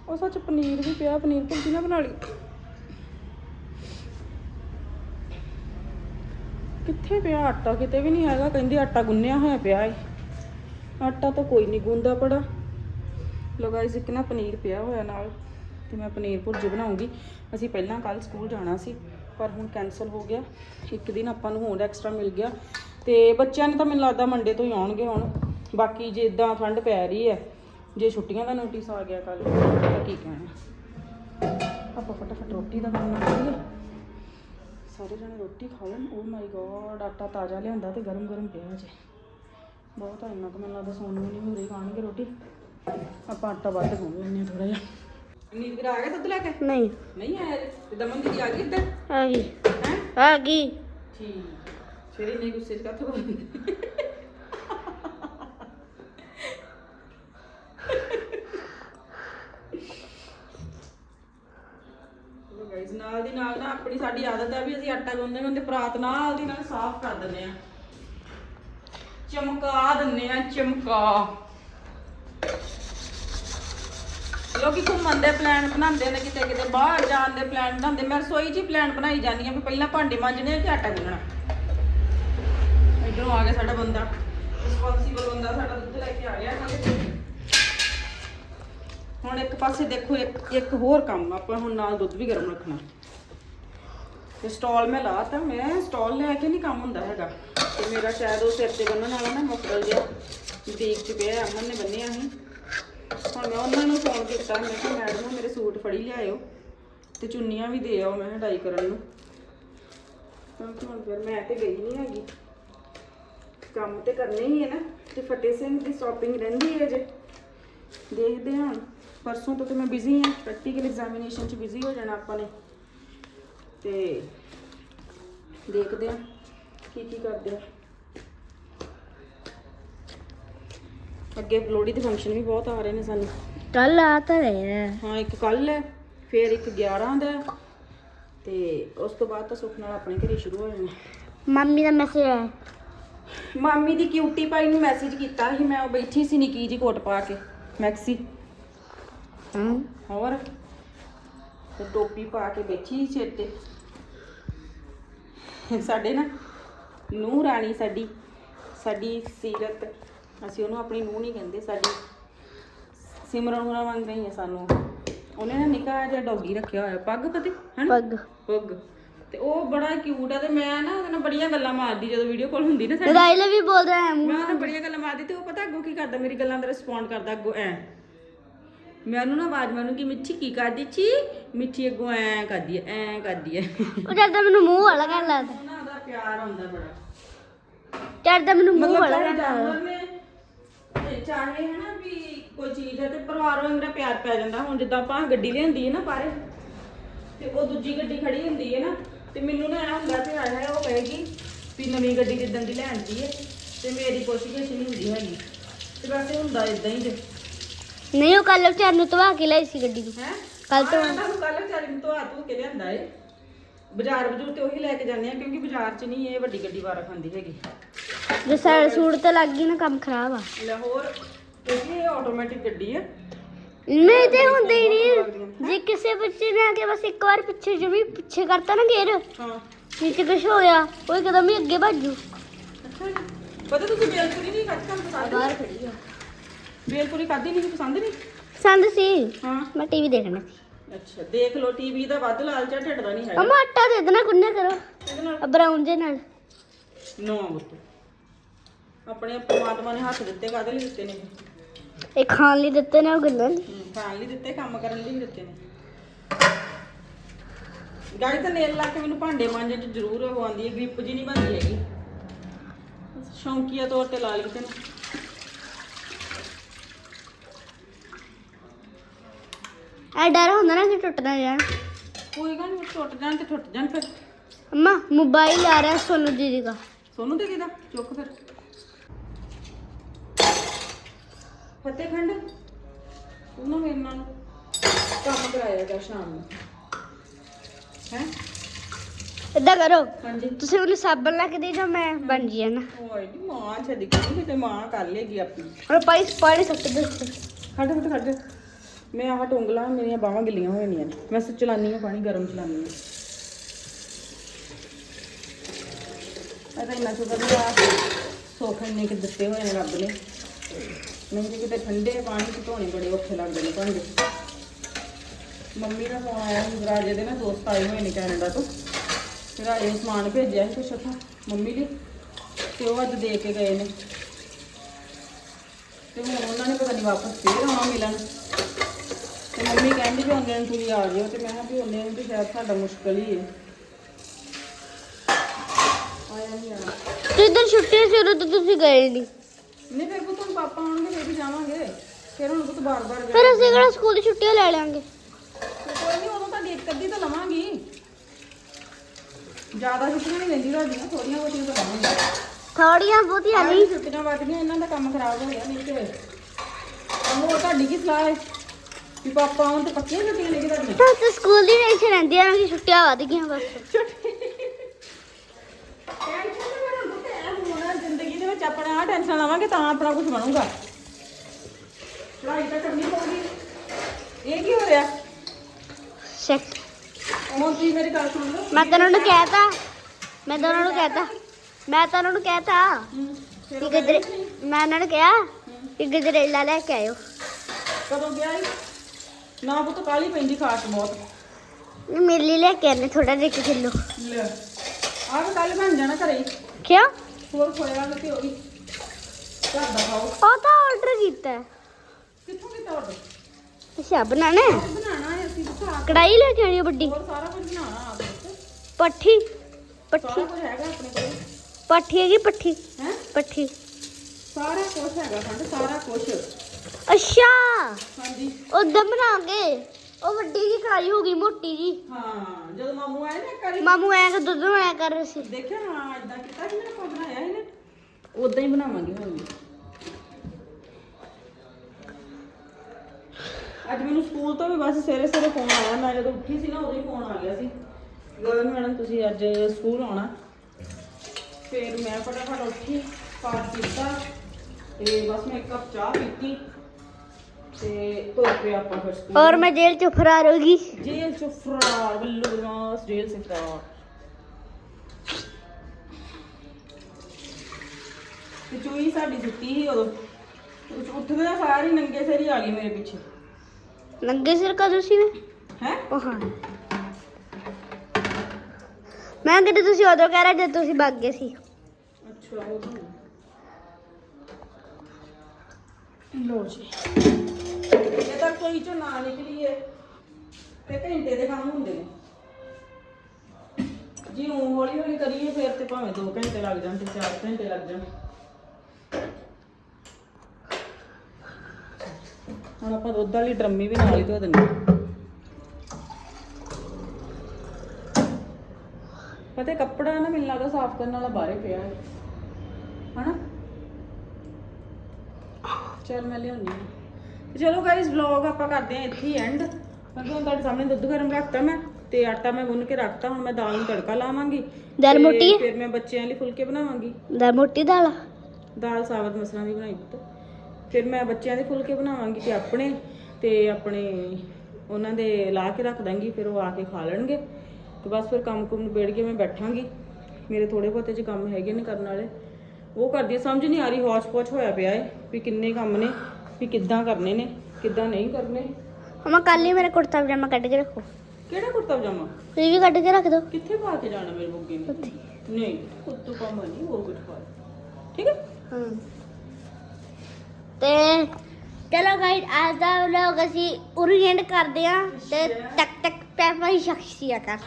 ਉਹ ਸੱਚ ਪਨੀਰ ਵੀ ਪਿਆ, ਪਨੀਰ ਭੁਰਜੀ ਨਾ ਬਣਾ ਲਈ। ਕਿੱਥੇ ਪਿਆ ਆਟਾ? ਕਿਤੇ ਵੀ ਨਹੀਂ ਹੈਗਾ, ਕਹਿੰਦੇ ਆਟਾ ਗੁੰਨਿਆ ਹੋਇਆ ਪਿਆ ਏ। ਆਟਾ ਤਾਂ ਕੋਈ ਨਹੀਂ ਗੁੰਦਾ ਪੜਾ। ਲੋ ਗਾਇਸ ਇੱਕ ਨਾ ਪਨੀਰ ਪਿਆ ਹੋਇਆ ਨਾਲ, ਤੇ ਮੈਂ ਪਨੀਰ ਭੁਰਜੀ ਬਣਾਉਂਗੀ। ਅਸੀਂ ਪਹਿਲਾਂ ਕੱਲ ਸਕੂਲ ਜਾਣਾ ਸੀ, ਪਰ ਹੁਣ ਕੈਨਸਲ ਹੋ ਗਿਆ। ਇੱਕ ਦਿਨ ਆਪਾਂ ਨੂੰ ਹੋਰ ਐਕਸਟਰਾ ਮਿਲ ਗਿਆ। ਤੇ ਬੱਚਿਆਂ ਨੇ ਤਾਂ ਮੈਨੂੰ ਲੱਗਦਾ ਮੰਡੇ ਤੋਂ ਹੀ ਆਉਣਗੇ ਹੁਣ। ਬਾਕੀ ਜੇ ਇਦਾਂ ਠੰਡ ਪੈ ਰਹੀ ਹੈ ਜੇ ਛੁੱਟੀਆਂ ਦਾ ਨੋਟਿਸ ਆ ਗਿਆ ਕੱਲ ਤਾਂ ਕੀ ਕਹਿਣਾ। ਆਪਾਂ ਫਟਾਫਟ ਰੋਟੀ ਦਾ ਕੰਮ ਕਰੀਏ। ਸਾਰੇ ਜਣੇ ਰੋਟੀ ਖਾ ਲੈਣ। ਓ ਮਾਈ ਗੋਡ ਆਟਾ ਤਾਜ਼ਾ ਲਿਆਂਦਾ ਤੇ ਗਰਮ ਗਰਮ ਪਿਆ ਜੇ ਬਹੁਤ ਆ ਇੰਨਾ ਕੁ ਮੈਨੂੰ ਲੱਗਦਾ ਸੋਨੂੰ ਨਹੀਂ ਹੋਰੇ ਖਾਣਗੇ ਰੋਟੀ। ਆਪਾਂ ਆਟਾ ਵੱਧ ਗੁੰਨ ਲੈਂਦੇ ਹਾਂ ਥੋੜਾ ਜਿਹਾ। ਨੀਂਦ ਵੀਰ ਆ ਗਿਆ ਦੁੱਧ ਲੈ ਕੇ? ਨਹੀਂ। ਨਹੀਂ ਆਇਆ? ਤੇ ਦਮਨ ਦੀਦੀ ਆ ਗਈ ਇੱਧਰ? ਆ ਗਈ। ਹੈ? ਆ ਗਈ। ਠੀਕ। ਫਿਰ ਨਹੀਂ ਗੁੱਸੇ ਚ ਕਾਥੋਂ ਬੋਲਦੀ ਚਲੋ ਗਾਇਸ ਨਾਲ ਦੀ ਨਾਲ ਨਾ ਆਪਣੀ ਸਾਡੀ ਆਦਤ ਹੈ ਵੀ ਅਸੀਂ ਆਟਾ ਗੁੰਨਦੇ ਗੁੰਨਦੇ ਪਰਾਤ ਨਾਲ ਦੀ ਨਾਲ ਸਾਫ਼ ਕਰ ਦਿੰਦੇ ਆ। ਚਮਕਾ ਦਿੰਦੇ ਆ, ਚਮਕਾ। ਲੋਕੀ ਘੁੰਮਣ ਦੇ ਪਲਾਨ ਬਣਾਉਂਦੇ ਨੇ ਕਿਤੇ ਕਿਤੇ ਬਾਹਰ ਜਾਣ ਦੇ ਪਲਾਨ ਬਣਾਉਂਦੇ। ਮੈਂ ਰਸੋਈ 'ਚ ਹੀ ਪਲਾਨ ਬਣਾਈ ਜਾਂਦੀ ਆ ਵੀ ਪਹਿਲਾਂ ਭਾਂਡੇ ਮਾਂਜਣੇ ਆ ਤੇ ਆਟਾ ਗੁੰਨਣਾ। ਇੱਧਰੋਂ ਆ ਗਿਆ ਸਾਡਾ ਬੰਦਾ। ਰਿਸਪੌਂਸੀਬਲ ਬੰਦਾ ਸਾਡਾ ਦੁੱਧ ਲੈ ਕੇ ਆ ਗਿਆ ਹੁਣ ਇੱਕ ਪਾਸੇ ਦੇਖੋ, ਇੱਕ ਇੱਕ ਹੋਰ ਕੰਮ ਆਪਾਂ ਹੁਣ ਨਾਲ ਦੁੱਧ ਵੀ ਗਰਮ ਰੱਖਣਾ। ਤੇ ਸਟਾਲ ਮੈਂ ਲਾਤਾ, ਮੈਂ ਸਟਾਲ ਲੈ ਕੇ ਨਹੀਂ ਕੰਮ ਹੁੰਦਾ ਹੈਗਾ। ਤੇ ਮੇਰਾ ਸ਼ਾਇਦ ਉਹ ਸਿਰ ਤੇ ਬੰਨਣ ਵਾਲਾ ਨਾ ਮੁਕਰਲ ਜਿਹਾ ਬੀਕ ਚ ਪਿਆ, ਅਮਨ ਨੇ ਬੰਨਿਆ ਸੀ। ਹੁਣ ਮੈਂ ਉਹਨਾਂ ਨੂੰ ਫੋਨ ਕੀਤਾ, ਮੈਂ ਕਿਹਾ, ਮੈਡਮ ਮੇਰੇ ਸੂਟ ਫੜੀ ਲਿਆਇਓ ਤੇ ਚੁੰਨੀਆਂ ਵੀ ਦੇ ਆਓ, ਮੈਂ ਕਿਹਾ ਕਰਨ ਨੂੰ। ਹੁਣ ਫਿਰ ਮੈਂ ਤੇ ਗਈ ਨਹੀਂ ਹੈਗੀ। ਕੰਮ ਤੇ ਕਰਨੇ ਹੀ ਹੈ ਨਾ ਤੇ ਫਤਿਹ ਸਿੰਘ ਦੀ ਸ਼ਾਪਿੰਗ ਰਹਿੰਦੀ ਹੈ ਜੇ ਦੇਖਦੇ ਹਾਂ। ਪਰਸੋਂ ਤੋਂ ਤੇ ਮੈਂ ਬਿਜ਼ੀ ਹਾਂ ਪ੍ਰੈਕਟੀਕਲ ਐਗਜ਼ਾਮੀਨੇਸ਼ਨ ਚ ਬਿਜ਼ੀ ਹੋ ਜਾਣਾ ਆਪਾਂ ਨੇ। ਤੇ ਦੇਖਦੇ ਹਾਂ ਕੀ ਕੀ ਕਰਦੇ ਆ। ਅੱਗੇ ਲੋਹੜੀ ਦੇ ਫੰਕਸ਼ਨ ਵੀ ਬਹੁਤ ਆ ਰਹੇ ਨੇ ਸਾਨੂੰ। ਕੱਲ ਆ ਤਾਂ ਰਿਹਾ ਹਾਂ ਇੱਕ ਕੱਲ ਹੈ ਫਿਰ ਇੱਕ 11 ਦਾ ਹੈ, ਤੇ ਉਸ ਤੋਂ ਬਾਅਦ ਤਾਂ ਸੁੱਖ ਨਾਲ ਆਪਣੇ ਘਰੇ ਸ਼ੁਰੂ ਹੋ ਜਾਣਾ। ਮੰਮੀ ਦਾ ਮੈਸੇਜ ਹੈ ਮਾਮੀ ਦੀ ਕਿਊਟੀ ਪਾਈ ਨੂੰ ਮੈਸੇਜ ਕੀਤਾ ਸੀ ਮੈਂ ਉਹ ਬੈਠੀ ਸੀ ਨਿੱਕੀ ਜੀ ਕੋਟ ਪਾ ਕੇ ਮੈਕਸੀ ਹਾਂ। ਹੋਰ? ਤੇ ਟੋਪੀ ਪਾ ਕੇ ਬੈਠੀ ਸੀ ਸਿਰ ਤੇ ਸਾਡੇ ਨਾ ਨੂੰਹ ਰਾਣੀ ਸਾਡੀ ਸਾਡੀ ਸੀਰਤ ਅਸੀਂ ਉਹਨੂੰ ਆਪਣੀ ਨੂੰਹ ਨਹੀਂ ਕਹਿੰਦੇ ਸਾਡੀ ਸਿਮਰਨ ਹੋਣਾ ਵਾਂਗ ਨਹੀਂ ਹੈ ਸਾਨੂੰ। ਉਹਨੇ ਨਾ ਨਿੱਕਾ ਜਿਹਾ ਡੌਗੀ ਰੱਖਿਆ ਹੋਇਆ ਪੱਗ ਪਤੇ ਹਨ? ਪੱਗ। ਪੱਗ। ਤੇ ਉਹ ਬੜਾ ਕਿਊਟ ਆ ਤੇ ਮੈਂ ਨਾ ਉਹਦੇ ਨਾਲ ਬੜੀਆਂ ਗੱਲਾਂ ਮਾਰਦੀ ਜਦੋਂ ਵੀਡੀਓ ਕਾਲ ਹੁੰਦੀ ਨਾ ਸਾਡੀ। ਰਾਈਲੇ ਵੀ ਬੋਲਦਾ ਹੈ ਮੈਂ ਉਹਨੂੰ ਬੜੀਆਂ ਗੱਲਾਂ ਮਾਰਦੀ ਤੇ ਉਹ ਪਤਾ ਅੱਗੋਂ ਕੀ ਕਰਦਾ ਮੇਰੀ ਗੱਲਾਂ ਦਾ ਰਿਸਪੌਂਡ ਕਰਦਾ ਅੱਗੋਂ ਐ। ਮੈਂ ਉਹਨੂੰ ਨਾ ਆਵਾਜ਼ ਮਾਰੂੰਗੀ ਮਿੱਠੀ ਕੀ ਕਰਦੀ ਚੀ? ਮਿੱਠੀ ਅੱਗੋਂ ਐ ਕਰਦੀ ਐ ਐ ਕਰਦੀ ਐ ਉਹ ਜਦ ਮੈਨੂੰ ਮੂੰਹ ਵਾਲਾ ਕਹਿਣ ਲੱਗਦਾ ਉਹਨਾਂ ਦਾ ਪਿਆਰ ਆਉਂਦਾ ਬੜਾ। ਜਦ ਮੈਨੂੰ ਮੂੰਹ ਵਾਲਾ ਕਹਿਣ ਲੱਗਦਾ ਨੇ ਤੇ ਚਾਹੇ ਹਨਾ ਵੀ ਕੋਈ ਚੀਜ਼ ਹੈ ਤੇ ਪਰਿਵਾਰ ਦਾ ਪਿਆਰ ਪੈ ਜਾਂਦਾ। ਹੁਣ ਜਿੱਦਾਂ ਆਪਾਂ ਗੱਡੀ ਲਿਆਂਦੀ ਹੈ ਨਾ ਬਾਰੇ ਤੇ ਉਹ ਦੂਜੀ ਗੱਡੀ ਖੜੀ ਹੁੰਦੀ ਹੈ ਨਾ ਤੇ ਮੈਨੂੰ ਨਾ ਐਂ ਹੁੰਦਾ ਕਿ ਆਇਆ ਹੈ ਉਹ ਕਹੇਗੀ ਵੀ ਨਵੀਂ ਗੱਡੀ ਜਿੱਦਣ ਦੀ ਲੈਣਦੀ ਹੈ ਤੇ ਮੇਰੀ ਪੁੱਛਗਿੱਛ ਨਹੀਂ ਹੁੰਦੀ ਹੈਗੀ। ਤੇ ਵੈਸੇ ਹੁੰਦਾ ਇਦਾਂ ਹੀ ਜੇ। ਨਹੀਂ ਉਹ ਕੱਲ ਵਿਚਾਰ ਨੂੰ ਧਵਾ ਕੇ ਲਈ ਸੀ ਗੱਡੀ। ਨੂੰ ਹੈ? ਕੱਲ੍ਹ ਤੋਂ- ਤੁਹਾਨੂੰ ਕੱਲ ਵਿਚਾਰੀ ਨੂੰ ਧਵਾ ਧੂ ਕੇ ਲਿਆਂਦਾ ਏ। ਬਾਜ਼ਾਰ ਬਜੂਰ ਤੇ ਉਹੀ ਲੈ ਕੇ ਜਾਂਦੇ ਆ ਕਿਉਂਕਿ ਬਾਜ਼ਾਰ 'ਚ ਨਹੀਂ ਇਹ ਵੱਡੀ ਗੱਡੀ ਵਾਰਾ ਖਾਂਦੀ ਹੈਗੀ। ਜੇ ਸਾਡੇ ਸੂਟ ਤੇ ਲੱਗ ਗਈ ਨਾ ਕੰਮ ਖਰਾਬ ਆ। ਲਾਹੌਰ ਕਿਉਂਕਿ ਇਹ ਆਟੋਮੈਟਿਕ ਗੱਡੀ ਹੈ ਨਹੀਂ ਤੇ ਹੁੰਦੇ ਹੀ ਨਹੀਂ ਜੇ ਕਿਸੇ ਬੱਚੇ ਨੇ ਆ ਕੇ ਬਸ ਇੱਕ ਵਾਰ ਪਿੱਛੇ ਜਮੀ ਪਿੱਛੇ ਕਰਤਾ ਨਾ ਗੇਰ ਹਾਂ। ਨੀਚੇ ਕੁਛ ਹੋਇਆ ਉਹ ਇੱਕਦਮ ਹੀ ਅੱਗੇ ਭੱਜੂ ਅੱਛਾ ਜੀ ਪਤਾ ਤੁਸੀਂ ਬੇਲਪੁਰੀ ਨਹੀਂ ਖਾਧੀ ਤੁਹਾਨੂੰ ਪਸੰਦ ਬਾਹਰ ਖੜੀ ਆ। ਬੇਲਪੁਰੀ ਖਾਧੀ ਨਹੀਂ ਪਸੰਦ ਨਹੀਂ? ਸੰਦ ਸੀ। ਹਾਂ। ਮੈਂ ਟੀਵੀ ਦੇਖਣਾ ਸੀ ਅੱਛਾ ਦੇਖ ਲਓ ਟੀਵੀ ਦਾ ਵੱਧ ਲਾਲਚਾ ਢਿੱਡ ਦਾ ਨਹੀਂ ਹੈਗਾ। ਅਮਾ ਆਟਾ ਦੇ ਦੇਣਾ ਗੁੰਨੇ ਕਰੋ। ਇਹਦੇ ਨਾਲ? ਬਰਾਊਨ ਜੇ ਨਾਲ। ਨੋ ਬੁੱਤ। ਆਪਣੇ ਪਰਮਾਤਮਾ ਨੇ ਹੱਥ ਦਿੱਤੇ ਕਾਹਦੇ ਲਈ ਦਿੱਤੇ ਨੇ? ਇਹ ਖਾਣ ਲਈ ਦਿੱਤੇ ਨੇ ਉਹ ਗੱਲਾਂ। ਹਮ, ਖਾਣ ਲਈ ਦਿੱਤੇ ਕੰਮ ਕਰਨ ਲਈ ਵੀ ਦਿੱਤੇ ਨੇ। ਗਾੜੀ ਤਾਂ ਨੇਲ ਲਾ ਕੇ ਮੈਨੂੰ ਭਾਂਡੇ ਮਾਂਜਣ ਚ ਜ਼ਰੂਰ ਉਹ ਆਉਂਦੀ ਹੈ ਗ੍ਰਿਪ ਜੀ ਨਹੀਂ ਬਣਦੀ ਹੈਗੀ। ਸ਼ੌਂਕੀਆ ਤੌਰ ਤੇ ਲਾ ਲਈ ਤੈਨੂੰ ਇਹ ਡਰ ਹੁੰਦਾ ਨਾ ਕਿ ਟੁੱਟ ਨਾ ਜਾਣ। ਕੋਈ ਗੱਲ ਨਹੀਂ ਟੁੱਟ ਜਾਣ ਤੇ ਟੁੱਟ ਜਾਣ ਫਿਰ। ਅਮਾ ਮੋਬਾਈਲ ਆ ਰਿਹਾ ਸੋਨੂ ਦੀਦੀ ਦਾ। ਸੋਨੂੰ ਤੇ ਕਿਦਾ ਚੁੱਕ ਫਿਰ। ਫਤਿਹਖੰਡ? ਉਹਨੂੰ ਮੇਰੇ ਨਾਲ। ਕੰਮ ਕਰਾਇਆ ਗਾ ਸ਼ਾਮ ਨੂੰ। ਹੈ? ਏਦਾਂ ਕਰੋ। ਹਾਂਜੀ। ਤੁਸੀਂ ਉਹਨੂੰ ਸਾਬਣ ਲਾ ਕੇ ਦੇ ਜਾਓ ਮੈਂ ਬਣ ਜੀ ਨਾ ਓਏ ਨੀ ਮਾਂ ਛੱਡ ਨੀ ਕਿਤੇ ਮਾਂ ਕਰ ਲੇਗੀ ਆਪਣੀ। ਔਰ ਪਾਈ ਪਾਣੀ ਸੁੱਟ ਦੇ ਖੜ ਖੜ ਖੜ ਮੈਂ ਆਹ ਟੁੰਗਲਾਂ ਮੇਰੀਆਂ ਬਾਹਾਂ ਗਿੱਲੀਆਂ ਹੋ ਜਾਂਦੀਆਂ ਨੇ ਮੈਂ ਸ ਚਲਾਨੀ ਆ ਪਾਣੀ ਗਰਮ ਚਲਾਨੀ ਆ। ਤਾਂ ਇੰਨਾ ਸ਼ੁਕਰ ਹੈ ਸੁੱਖ ਇੰਨੇ ਕਿ ਦਿੱਤੇ ਹੋਏ ਨੇ ਰੱਬ ਨੇ। ਨਹੀਂ ਤੇ ਕਿਤੇ ਠੰਡੇ ਪਾਣੀ ਚ ਧੋਣੇ ਬੜੇ ਔਖੇ ਲੱਗਦੇ ਨੇ ਭਾਂਡੇ। ਮੰਮੀ ਦਾ ਫੋਨ ਆਇਆ ਸੀ, ਰਾਜੇ ਦੇ ਨਾ ਦੋਸਤ ਆਏ ਹੋਏ ਨੇ ਕੈਨੇਡਾ ਤੋਂ। ਤੇ ਰਾਜੇ ਨੇ ਸਮਾਨ ਭੇਜਿਆ ਸੀ ਕੁਛ ਉੱਥੋਂ, ਮੰਮੀ ਲਈ। ਤੇ ਉਹ ਅੱਜ ਦੇ ਕੇ ਗਏ ਨੇ। ਤੇ ਹੁਣ ਉਹਨਾਂ ਨੇ ਪਤਾ ਨਹੀਂ ਵਾਪਸ ਫੇਰ ਆਉਣਾ ਮਿਲਣ। ਤੇ ਮੰਮੀ ਕਹਿੰਦੀ ਵੀ ਉਹਨੇ ਨੂੰ ਤੁਸੀਂ ਆ ਜਿਓ, ਤੇ ਮੈਂ ਕਿਹਾ ਵੀ ਉਹਨੇ ਨੂੰ ਤੇ ਸ਼ਾਇਦ ਸਾਡਾ ਮੁਸ਼ਕਲ ਹੀ ਹੈ ਆਇਆ ਨਹੀਂ ਆਣਾ ਤੇ ਇਧਰ ਛੁੱਟੀਆਂ ਸੀ ਉਦੋਂ ਤਾਂ ਤੁਸੀਂ ਗਏ ਨਹੀਂ ਨਹੀਂ ਫਿਰ ਪੁੱਤ ਹੁਣ ਪਾਪਾ ਆਉਣਗੇ ਫਿਰ ਵੀ ਜਾਵਾਂਗੇ। ਫਿਰ ਹੁਣ ਪੁੱਤ ਬਾਰ-ਬਾਰ ਜਾ ਫਿਰ ਅਸੀਂ ਕਿਹੜਾ ਸਕੂਲ ਦੀ ਛੁੱਟੀਆਂ ਲੈ ਲਾਂਗੇ ਕੋਈ ਨਹੀਂ ਉਦੋਂ ਤੁਹਾਡੀ ਇੱਕ ਅੱਧੀ ਤਾਂ ਲਵਾਂਗੀ। ਜ਼ਿਆਦਾ ਛੁੱਟੀਆਂ ਨਹੀਂ ਲੈਂਦੀ ਤੁਹਾਡੀਆਂ ਥੋੜੀਆਂ ਬਹੁਤੀਆਂ ਤਾਂ ਲਵਾਂਗੀ। ਥੋੜੀਆਂ ਬਹੁਤੀਆਂ ਨਹੀਂ। ਛੁੱਟੀਆਂ ਵੱਧ ਗਈਆਂ ਇਹਨਾਂ ਦਾ ਕੰਮ ਖਰਾਬ ਹੋ ਗਿਆ ਨਹੀਂ ਤੇ ਹੋਰ ਤੁਹਾਡੀ ਕੀ ਸਲਾਹ ਹੈ? ਵੀ ਪਾਪਾ ਆਉਣ ਤੇ ਪੱਕੀਆਂ ਛੁੱਟੀਆਂ ਲੈ ਕੇ ਤੁਹਾਡੀਆਂ? ਤਾਂ ਤੇ ਸਕੂਲ ਦੀ ਟੈਨਸ਼ਨ ਰਹਿੰਦੀ ਆ ਕਿ ਛੁੱਟੀਆਂ ਵੱਧ ਗਈਆਂ ਬਸ ਟੈਨਸ਼ਨ ਤਾਂ ਫਿਰ ਹੁਣ ਪੁੱਤ ਐ ਹੋਣਾ ਜ਼ਿੰਦਗੀ ਦੇ ਵਿੱਚ ਆਪਣਾ ਆ ਟੈਨਸ਼ਨ ਲਵਾਂਗੇ ਤਾਂ ਆਪਣਾ ਕੁਝ ਬਣੂਗਾ। ਪੜ੍ਹਾਈ ਤਾਂ ਕਰਨੀ ਪਊਗੀ। ਇਹ ਕੀ ਹੋ ਰਿਹਾ? ਸ਼ਿਟ ਹੁਣ ਤੁਸੀਂ ਮੇਰੀ ਗੱਲ ਸੁਣ ਲਓ। ਮੈਂ ਤਾਂ ਉਹਨਾਂ ਨੂੰ ਕਹਿਤਾ। ਮੈਂ ਤਾਂ ਉਹਨਾਂ ਨੂੰ ਕਹਿਤਾ। ਮੈਂ ਤਾਂ ਉਹਨਾਂ ਨੂੰ ਕਹਿਤਾ ਕਿ ਗਜਰੇ ਮੈਂ ਉਹਨਾਂ ਨੂੰ ਕਿਹਾ ਕਿ ਗਜਰੇਲਾ ਲੈ ਕੇ ਆਇਓ। ਕਦੋਂ ਗਿਆ ਸੀ ਨਾ ਪੁੱਤ ਕਾਲੀ ਪੈਂਦੀ ਖਾਸ ਬਹੁਤ। ਮੇਰੇ ਲਈ ਲੈ ਕੇ ਆਨੇ ਥੋੜਾ ਜਿਹਾ ਕਿਲੋ। ਲੈ ਆਹ ਕੱਲ ਬਣ ਜਾਣਾ ਘਰੇ। ਕਿਉਂ? ਹੋਰ ਖੋਇਆ ਤੇ ਘਿਓ ਵੀ ਘਰ ਦਾ ਖਾਓ ਉਹ ਤਾਂ ਆਰਡਰ ਕੀਤਾ ਹੈ। ਕਿੱਥੋਂ ਕੀਤਾ ਆਰਡਰ ਅੱਛਾ ਬਣਾਣਾ ਹੈ? ਬਣਾਉਣਾ ਹੈ ਅਸੀਂ ਕੜਾਈ ਲੈ ਕੇ ਆਣੀ ਹੈ ਵੱਡੀ। ਹੋਰ ਸਾਰਾ ਕੁਝ ਬਣਾਉਣਾ ਆਪ ਪੁੱਤ। ਪੱਠੀ ਸਾਰਾ ਪੱਠੀ ਕੁਝ ਹੈਗਾ ਆਪਣੇ ਕੋਲ। ਪੱਠੀ ਹੈਗੀ ਪੱਠੀ। ਹੈ? ਪੱਠੀ। ਸਾਰਾ ਕੁਝ ਹੈਗਾ ਖੰਡ ਸਾਰਾ ਕੁਝ। ਅੱਛਾ। ਹਾਂਜੀ। ਉਦੋਂ ਬਣਾਉਂਗੇ ਉਹ ਵੱਡੀ ਜੀ ਕੜਾਈ ਹੋ ਗਈ ਮੋਟੀ ਜੀ ਹਾਂ ਜਦੋਂ ਮਾਮੂ ਆਏ ਨਾ ਕਰੀ ਮਾਮੂ ਐ ਕਿ ਦੁੱਧ ਨੂੰ ਐ ਕਰ ਰਹੇ ਸੀ। ਦੇਖਿਆ ਹਾਂ ਇਦਾਂ ਕੀਤਾ ਸੀ ਨਾ ਆਪਾਂ ਬਣਾਇਆ ਸੀ ਨਾ ਉਦਾਂ ਹੀ ਬਣਾਵਾਂਗੇ ਹੁਣ। ਵੀ। ਅੱਜ ਮੈਨੂੰ ਸਕੂਲ ਤੋਂ ਵੀ ਬਸ ਸਵੇਰੇ ਸਵੇਰੇ ਫੋਨ ਆਇਆ ਮੈਂ ਜਦੋਂ ਉੱਠੀ ਸੀ ਨਾ ਉਦੋਂ ਹੀ ਫੋਨ ਆ ਗਿਆ ਸੀ। ਗਗਨ ਮੈਡਮ ਤੁਸੀਂ ਅੱਜ ਸਕੂਲ ਆਉਣਾ। ਫਿਰ ਮੈਂ ਫਟਾਫਟ ਉੱਠੀ ਪਾਠ ਕੀਤਾ ਤੇ ਬਸ ਮੈਂ ਇੱਕ ਕੱਪ ਚਾਹ ਪੀਤੀ। ਤੇ ਤੁਰ ਪਏ ਆਪਾਂ ਫਿਰ ਸਕੂਲ ਔਰ ਮੈਂ ਜੇਲ੍ਹ ਚੋਂ ਫਰਾਰ ਹੋ ਗਈ जेल से फरार बल्लू बदमाश जेल से फरार ਤੇ ਚੂਈ ਸਾਡੀ ਸੁੱਤੀ ਸੀ ਉਦੋਂ ਉੱਠ- ਉੱਠਦੇ ਆ ਸਾਰੀ ਨੰਗੇ ਸਿਰ ਹੀ ਆ ਗਈ ਮੇਰੇ ਪਿੱਛੇ ਨੰਗੇ ਸਿਰ ਕਦੋਂ ਸੀ ਮੈਂ ਹੈ ਉਹ ਹਾਂ ਮੈਂ ਕਿਤੇ ਤੁਸੀਂ ਉਦੋਂ ਕਹਿ ਰਹੇ ਜਦ ਤੁਸੀਂ ਭੱਗ ਗਏ ਸੀ ਅੱਛਾ ਉਹ ਲੋ ਜੀ ਇਹ ਤਾਂ ਰਸੋਈ ਚੋਂ ਨਾ ਨਿਕਲੀਏ, ਤੇ ਘੰਟੇ ਦੇ ਕੰਮ ਹੁੰਦੇ ਨੇ। ਜੀ ਉਹ ਹੌਲੀ ਹੌਲੀ ਕਰੀਏ, ਫਿਰ ਤੇ ਭਾਵੇਂ 2 ਘੰਟੇ ਲੱਗ ਜਾਣ ਤੇ 4 ਘੰਟੇ ਲੱਗ ਜਾਣ। ਹੁਣ ਆਪਾਂ ਦੁੱਧ ਵਾਲੀ ਡਰਮੀ ਵੀ ਨਾਲ ਹੀ ਧੋ ਦਿੰਦੇ ਪਤਾ ਕੱਪੜਾ ਨਾ ਮੈਨੂੰ ਲੱਗਦਾ ਸਾਫ਼ ਕਰਨ ਵਾਲਾ ਬਾਹਰੇ ਪਿਆ ਹੈ। ਹਨਾ? ਚਲ ਮੈਂ ਲਿਆਉਣੀ ਹਾਂ। ਤੇ ਚਲੋ ਗਾਇਸ ਵਲੌਗ ਆਪਾਂ ਕਰਦੇ ਹਾਂ ਇੱਥੇ ਹੀ ਐਂਡ ਮੈਂ ਹੁਣ ਤੁਹਾਡੇ ਸਾਹਮਣੇ ਦੁੱਧ ਗਰਮ ਰੱਖਤਾ ਮੈਂ ਤੇ ਆਟਾ ਮੈਂ ਗੁੰਨ ਕੇ ਰੱਖਤਾ ਹੁਣ ਮੈਂ ਦਾਲ ਨੂੰ ਤੜਕਾ ਲਾਵਾਂਗੀ ਦਾਲ ਮੋਟੀ ਹੈ? ਫਿਰ ਮੈਂ ਬੱਚਿਆਂ ਲਈ ਫੁਲਕੇ ਬਣਾਵਾਂਗੀ। ਦਾ ਮੋਟੀ ਦਾਲ ਦਾਲ ਸਾਬਤ ਮਸਰਾਂ ਦੀ ਬਣਾਈ ਪੁੱਤ। ਫਿਰ ਮੈਂ ਬੱਚਿਆਂ ਦੇ ਫੁਲਕੇ ਬਣਾਵਾਂਗੀ ਤੇ ਆਪਣੇ ਤੇ ਆਪਣੇ ਉਹਨਾਂ ਦੇ ਲਾ ਕੇ ਰੱਖ ਦਾਂਗੀ ਫਿਰ ਉਹ ਆ ਕੇ ਖਾ ਲੈਣਗੇ। ਤੇ ਬਸ ਫਿਰ ਕੰਮ ਕੁਮ ਨਿਬੇੜ ਕੇ ਮੈਂ ਬੈਠਾਂਗੀ। ਮੇਰੇ ਥੋੜੇ ਬਹੁਤੇ ਜਿਹੇ ਕੰਮ ਹੈਗੇ ਨੇ ਕਰਨ ਵਾਲੇ। ਉਹ ਕਰਦੀ ਹਾਂ। ਸਮਝ ਨਹੀਂ ਆ ਰਹੀ ਹੌਚ ਪੌਚ ਹੋਇਆ ਪਿਆ ਏ ਵੀ ਕਿੰਨੇ ਕੰਮ ਨੇ। ਵੀ ਕਿੱਦਾਂ ਕਰਨੇ ਨੇ ਕਿੱਦਾਂ ਨਹੀਂ ਕਰਨੇ। ਮਮਾ ਕੱਲ ਹੀ ਮੇਰਾ ਕੁੜਤਾ ਪਜਾਮਾ ਕੱਢ ਕੇ ਰੱਖੋ। ਕਿਹੜਾ ਕੁੜਤਾ ਪਜਾਮਾ? ਇਹ ਵੀ ਕੱਢ ਕੇ ਰੱਖ ਦੋ ਕਿੱਥੇ ਪਾ ਕੇ ਜਾਣਾ ਮੇਰੇ ਬੁੱਗੇ ਨੇ? ਨਹੀਂ ਖੁਦ ਤੋਂ ਕੰਮ ਨਹੀਂ ਹੋਰ ਕੁਝ ਪਾ ਠੀਕ ਹੈ? ਹਾਂ ਤੇ ਚਲੋ ਗਾਈਡ ਅੱਜ ਦਾ ਵਲੌਗ ਅਸੀਂ ਉਰੀ ਐਂਡ ਕਰਦੇ ਆ ਤੇ ਟਕ ਟਕ ਪੈਪਾ ਹੀ ਸ਼ਖਸੀਆ ਕਰ